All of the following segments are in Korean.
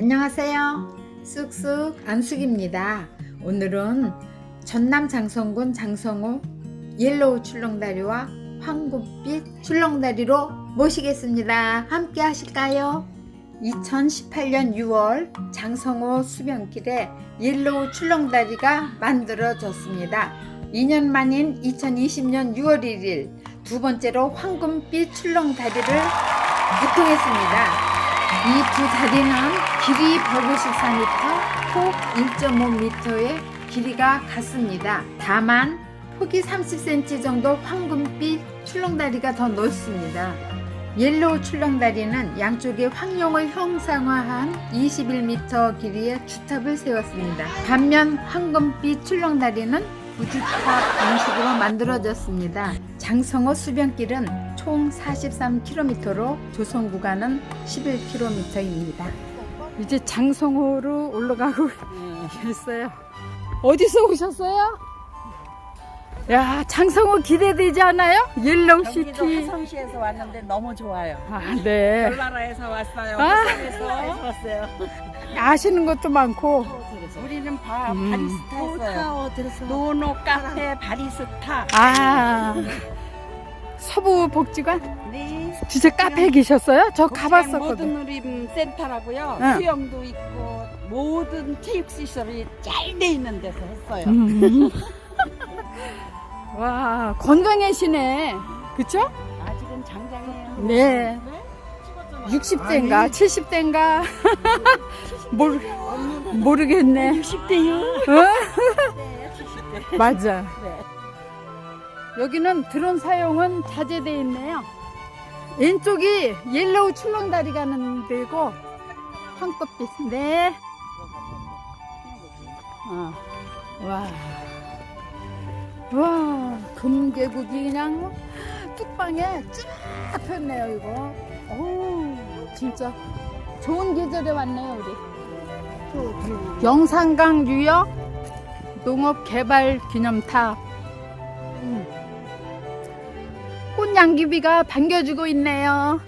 안녕하세요. 쑥쑥 안숙입니다. 오늘은 전남 장성군 장성호 옐로우 출렁다리와 황금빛 출렁다리로 모시겠습니다. 함께 하실까요? 2018년 6월 장성호 수변길에 옐로우 출렁다리가 만들어졌습니다. 2년 만인 2020년 6월 1일 두 번째로 황금빛 출렁다리를 개통했습니다. 이 두 다리는 길이 154m, 폭 1.5m의 길이가 같습니다. 다만 폭이 30cm 정도 황금빛 출렁다리가 더 넓습니다. 옐로우 출렁다리는 양쪽에 황룡을 형상화한 21m 길이의 주탑을 세웠습니다. 반면 황금빛 출렁다리는 부주탑 방식으로 만들어졌습니다. 장성호 수변길은 총 43km로 조성 구간은 11km입니다. 이제 장성호로 올라가고 있어요. 어디서 오셨어요? 야, 장성호 기대되지 않아요? 옐로우 경기도 시티. 화성시에서 왔는데 너무 좋아요. 아, 네. 별나라에서 왔어요. 아. 화성에서 왔어요. 아시는 것도 많고. 우리는 바, 음. 바리스타였어요. 노노 카페 바리스타. 아, 서부 복지관? 네. 진짜 카페에 계셨어요? 저 모든 가봤었거든. 누림 센터라고요. 응. 수영도 있고 모든 체육 시설이 잘 돼 있는 데서 했어요. 음. 와, 건강해시네. 그쵸? 아직은 장장이에요. 네. 60대인가, 70대인가? 모르, 모르겠네. 60대요. 어? 네, 70대. 맞아. 네. 여기는 드론 사용은 자제되어 있네요. 왼쪽이 옐로우 출렁다리 가는 데고. 네. 어. 와. 와, 금계국이 그냥 뭐 뚝방에 쫙 폈네요, 이거. 오, 진짜 좋은 계절에 왔네요, 우리. 영산강 유역 농업 개발 기념탑. 음. 꽃 양귀비가 반겨주고 있네요.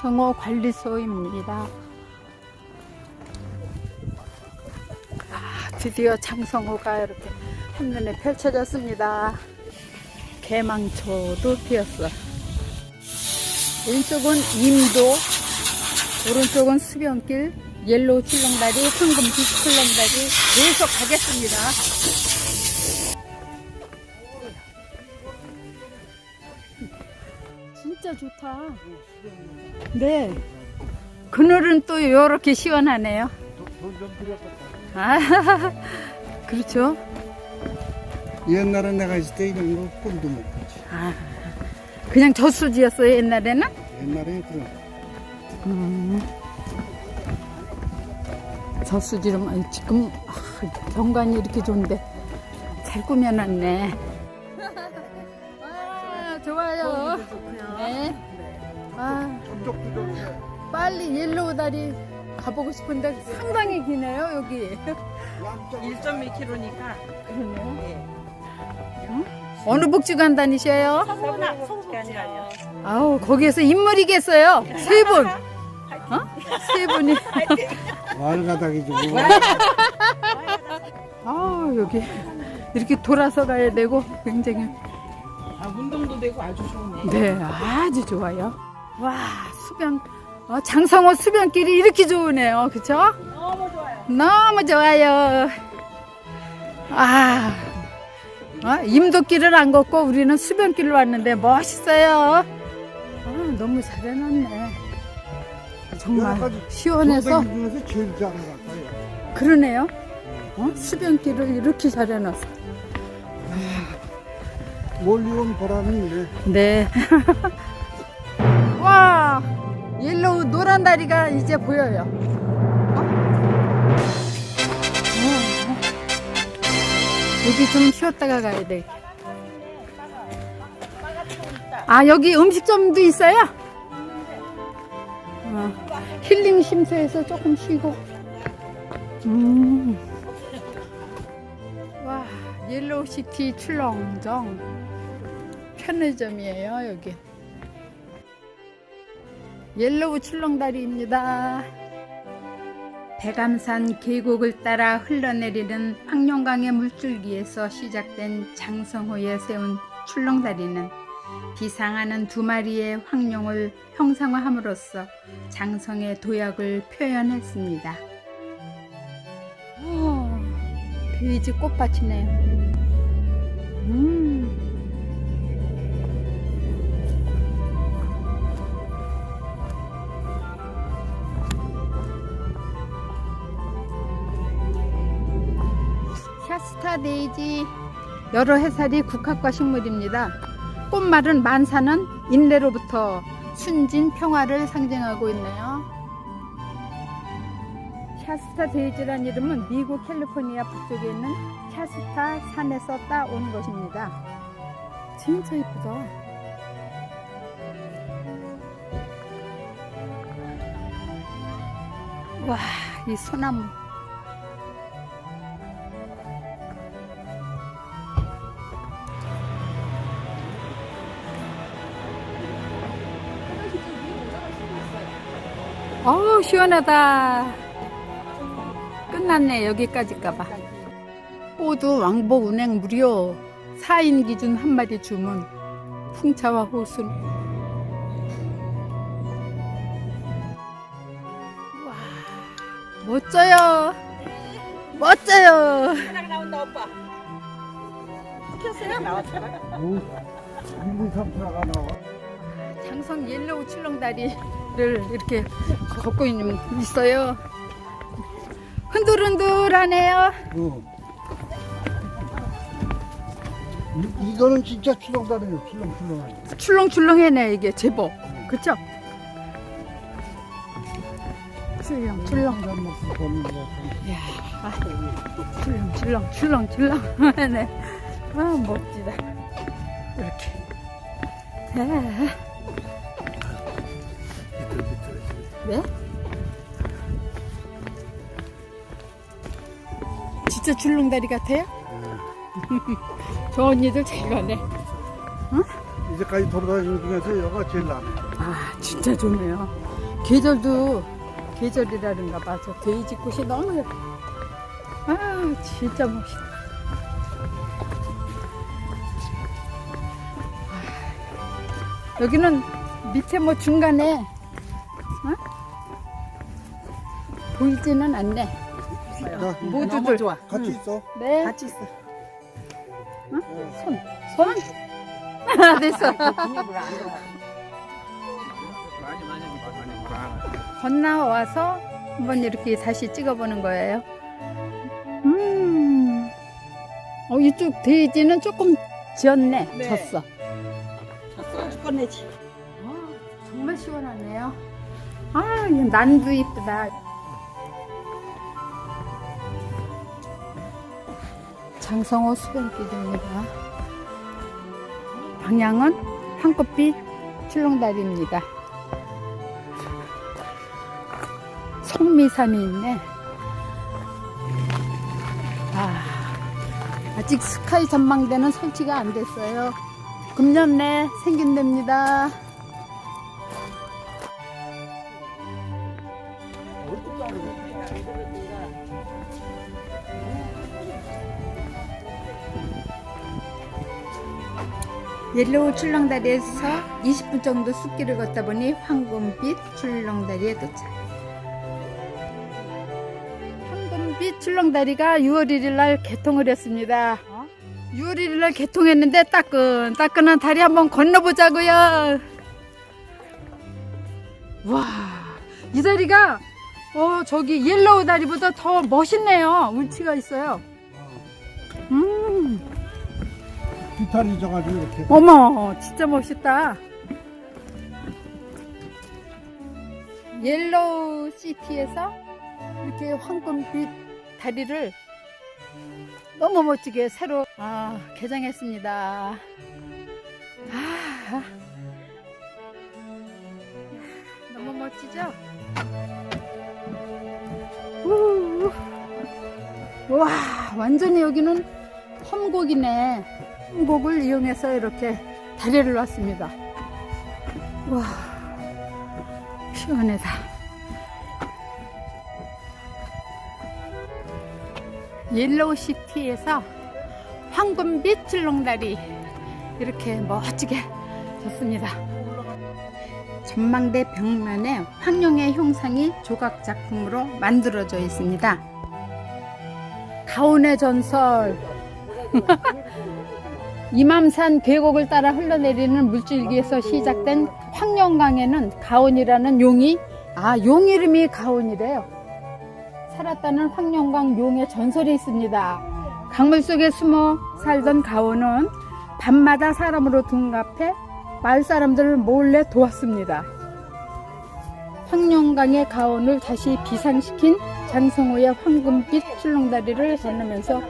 성호 관리소입니다. 아, 드디어 장성호가 이렇게 한눈에 펼쳐졌습니다. 개망초도 피었어. 왼쪽은 임도, 오른쪽은 수변길, 옐로우 출렁다리, 황금빛 출렁다리 계속 가겠습니다. 좋다. 네. 그늘은 또 이렇게 시원하네요. 아, 그렇죠. 옛날에 내가 있을 때 이런 거 꿈도 못 꾸지. 아, 그냥 저수지였어요 옛날에는. 옛날에 그런 음. 저수지로 지금 아, 경관이 이렇게 좋은데 잘 꾸며놨네. 옐로우 다리 가보고 싶은데 상당히 기네요 여기. 양쪽 1.2km니까. 그러네요. 응? 어느 복지관 다니셔요? 서구나 서구가 아니라요. 아우 거기에서 인물이겠어요. 세 분. 어? 세 분이. 말가닥이 주고 아 여기 이렇게 돌아서 가야 되고 굉장히 아 운동도 되고 아주 좋네. 네 아주 좋아요. 와 수변 어, 장성호 수변길이 이렇게 좋으네요. 그쵸? 너무 좋아요. 너무 좋아요. 아 어, 임도길을 안 걷고 우리는 수변길로 왔는데 멋있어요. 아 너무 잘 해놨네. 정말 시원해서 중에서 제일 잘한 것 같아요. 그러네요. 어? 수변길을 이렇게 잘 해놨어. 멀리 온 보람이 있네. 네. 와, 옐로우 노란 다리가 이제 보여요. 어? 어, 어. 여기 좀 쉬었다가 가야 돼. 아, 여기 음식점도 있어요? 어, 힐링 쉼터에서 조금 쉬고. 음. 와, 옐로우 시티 출렁정. 편의점이에요, 여기. 옐로우 출렁다리입니다. 백암산 계곡을 따라 흘러내리는 황룡강의 물줄기에서 시작된 장성호에 세운 출렁다리는 비상하는 두 마리의 황룡을 형상화함으로써 장성의 도약을 표현했습니다. 오, 베이지 꽃밭이네요. 음. 스타 데이지 여러 해살이 국화과 식물입니다. 꽃말은 만사는 인내로부터 순진 평화를 상징하고 있네요. 샤스타 데이지란 이름은 미국 캘리포니아 북쪽에 있는 샤스타 산에서 따온 것입니다. 진짜 예쁘다. 와, 이 소나무. 어우, 시원하다. 끝났네, 여기까지 가봐. 모두 왕복 운행 무료. 4인 기준 한 마리 주문. 풍차와 호순. 와, 멋져요. 멋져요. 하나 나온다 오빠. 시켰어요? 나왔잖아. 오, 1분 3초가 나와. 장성 옐로우 출렁다리 를 이렇게 걷고 있는, 있어요. 흔들흔들하네요. 어. 이, 이거는 진짜 출렁다리예요. 출렁출렁하네. 출렁출렁해네 이게 제법. 그쵸? 출렁 출렁. 한 먹고 보는 거. 야, 아, 출렁 출렁 출렁 출렁 하네. 아 멋지다. 이렇게. 네. 네? 진짜 출렁다리 같아요? 저 언니들 잘 가네. 이제까지 돌아다니는 중에서 여가 제일 나네. 아 진짜 좋네요. 계절도 계절이라는가 봐. 저 데이지 꽃이 너무 예뻐. 아 진짜 멋있다. 아, 여기는 밑에 뭐 중간에 보이지는 않네. 자, 모두들 좋아. 같이 있어. 네. 같이 있어. 손. 손. 아, 됐어. 들어. 건너와서 한번 이렇게 다시 찍어보는 거예요. 음. 어, 이쪽 데이지는 조금 지었네. 네. 졌어. 졌어. 꺼내지. 아, 정말 시원하네요. 아, 이 난도 이쁘다. 장성호 수변길입니다. 방향은 황꽃빛 출렁다리입니다. 성미산이 있네. 아, 아직 스카이 전망대는 설치가 안 됐어요. 금년 내 생긴답니다. 옐로우 출렁다리에서 20분 정도 숲길을 걷다 보니 황금빛 출렁다리에 도착. 황금빛 출렁다리가 6월 1일 날 개통을 했습니다. 6월 1일 날 개통했는데 따끈 따끈한 다리 한번 건너보자고요. 와, 이 다리가 어 저기 옐로우 다리보다 더 멋있네요. 운치가 있어요. 음. 비탈이 져가지고 이렇게. 어머, 진짜 멋있다. 옐로우 시티에서 이렇게 황금빛 다리를 너무 멋지게 새로 아, 개장했습니다. 아, 너무 멋지죠? 우, 와, 완전히 여기는 험곡이네. 험곡을 이용해서 이렇게 다리를 놨습니다. 와, 시원하다. 옐로우시티에서 황금빛 출렁다리 이렇게 멋지게 졌습니다. 전망대 벽면에 황룡의 형상이 조각 작품으로 만들어져 있습니다. 가온의 전설. 이맘산 계곡을 따라 흘러내리는 물줄기에서 시작된 황룡강에는 가온이라는 용이 아 용 이름이 가온이래요. 살았다는 황룡강 용의 전설이 있습니다. 강물 속에 숨어 살던 가온은 밤마다 사람으로 둔갑해 마을 사람들을 몰래 도왔습니다. 황룡강의 가온을 다시 비상시킨 장성호의 황금빛 출렁다리를 건너면서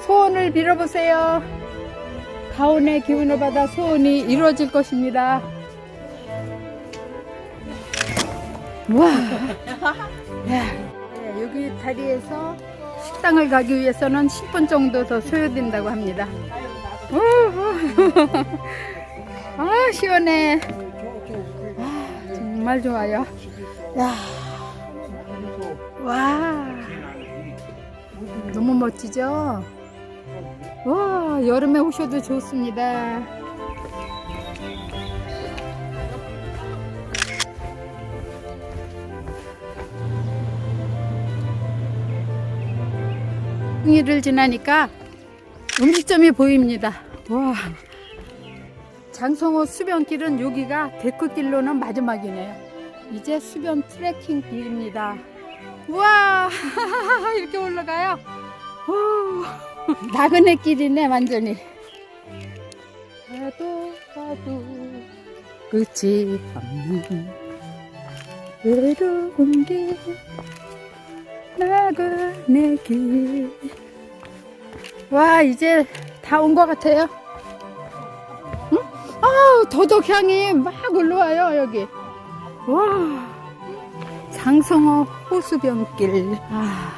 소원을 빌어보세요. 가온의 기운을 받아 소원이 이루어질 것입니다. 와. 네, 여기 다리에서 식당을 가기 위해서는 10분 정도 더 소요된다고 합니다. 아, 시원해. 아, 정말 좋아요. 야. 와. 너무 멋지죠? 와, 여름에 오셔도 좋습니다. 풍이를 지나니까 음식점이 보입니다. 와. 장성호 수변길은 여기가 데크길로는 마지막이네요. 이제 수변 트레킹 길입니다. 우와! 이렇게 올라가요. 후. 나그네 길이네, 완전히. 가도 가도 끝이 없는 외로운 길 나그네 길. 와, 이제 다 온 것 같아요. 응? 아, 더덕향이 막 올라와요, 여기. 와, 장성호 호수변길. 아,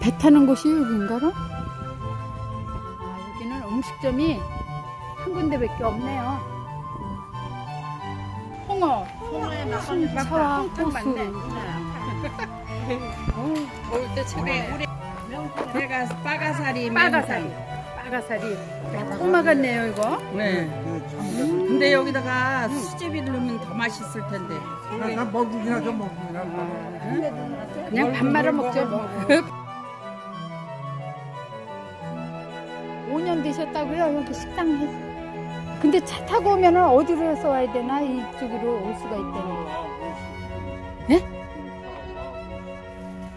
배 타는 곳이 여긴가로? 아, 음식점이 한 군데밖에 없네요. 홍어, 사와, 호수. 올때 최대 우리 내가 빠가사리 빠가사리. 빠가사리. 토막았네요, 이거. 네. 근데 여기다가 수제비를 넣으면 더 맛있을 텐데. 나 먹기나 좀 먹기나. 그냥 밥 말아 먹죠, 뭐. 년 되셨다고요, 여기 식당에서. 근데 차 타고 오면 어디로 해서 와야 되나? 이쪽으로 올 수가 있다는 거. 예?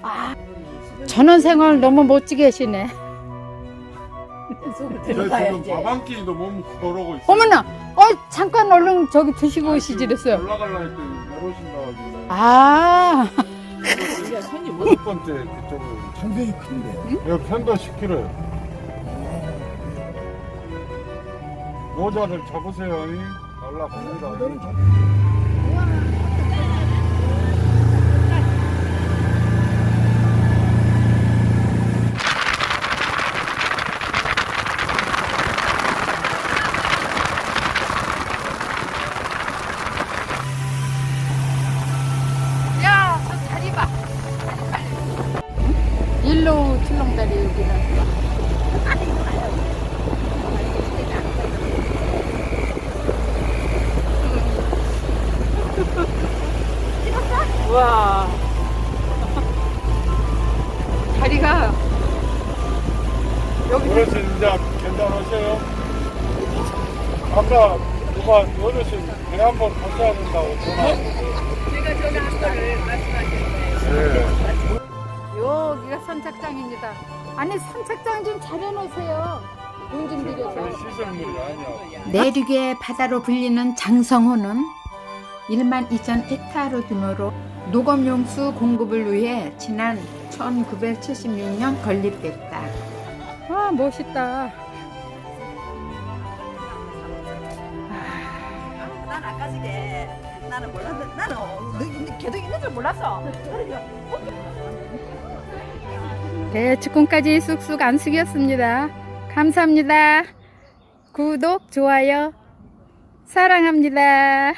아, 전원 생활 너무 멋지게 하시네. 저 지금 밥한 끼도 못 걸어오고 있어요. 어머나! 어, 잠깐 얼른 저기 드시고 오시지 그랬어요. 올라갈라 했더니 내려오신다 하길래 아, 첫 번째 그쪽으로 상당히 큰데. 여기 편도 10kg 모자를 잡으세요. 올라갑니다. 다리가 여기 어르신 이제 괜찮으세요? 아까 누가 어르신 배 한번 가셔야 된다고 전화. 제가 전화 한 거를 말씀하셨어요. 여기가 선착장입니다. 아니 선착장 좀 잘해놓으세요. 돈좀 네. 시설물이 아니야. 내륙의 바다로 불리는 장성호는 1만 2천 헥타르 규모로 녹음용수 공급을 위해 지난 1976년 건립됐다. 와 멋있다. 난 아까 지게 나는 몰랐는데 나는 너 걔도 있는 줄 몰랐어. 네, 축구까지 쑥쑥 안숙이었습니다. 감사합니다. 구독, 좋아요, 사랑합니다.